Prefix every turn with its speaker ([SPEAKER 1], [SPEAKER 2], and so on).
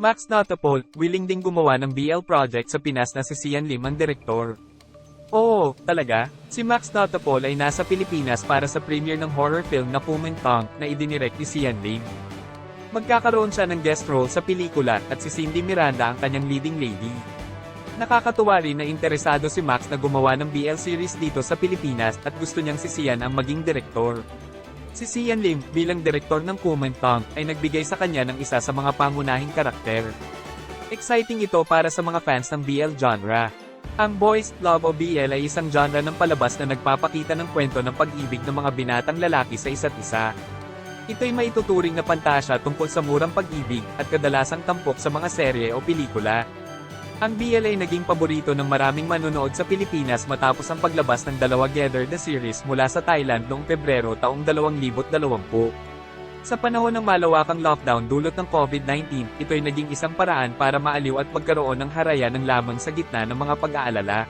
[SPEAKER 1] Max Notapol, willing ding gumawa ng BL project sa Pinas na si Sian Lim ang direktor. Oo, talaga? Si Max Notapol ay nasa Pilipinas para sa premiere ng horror film na Pumentong na idinirect ni Sian Lim. Magkakaroon siya ng guest role sa pelikula at si Cindy Miranda ang kanyang leading lady. Nakakatuwa rin na interesado si Max na gumawa ng BL series dito sa Pilipinas at gusto niyang si Sian ang maging direktor. Si Sian Lim, bilang direktor ng Kumentong, ay nagbigay sa kanya ng isa sa mga pangunahing karakter. Exciting ito para sa mga fans ng BL genre. Ang Boys Love o BL ay isang genre ng palabas na nagpapakita ng kwento ng pag-ibig ng mga binatang lalaki sa isa't isa. Ito'y maituturing na pantasya tungkol sa murang pag-ibig at kadalasang tampok sa mga serye o pelikula. Ang BL ay naging paborito ng maraming manonood sa Pilipinas matapos ang paglabas ng dalawa Gather the series mula sa Thailand noong Pebrero taong 2020. Sa panahon ng malawakang lockdown dulot ng COVID-19, ito'y naging isang paraan para maaliw at magkaroon ng haraya ng lamang sa gitna ng mga pag-aalala.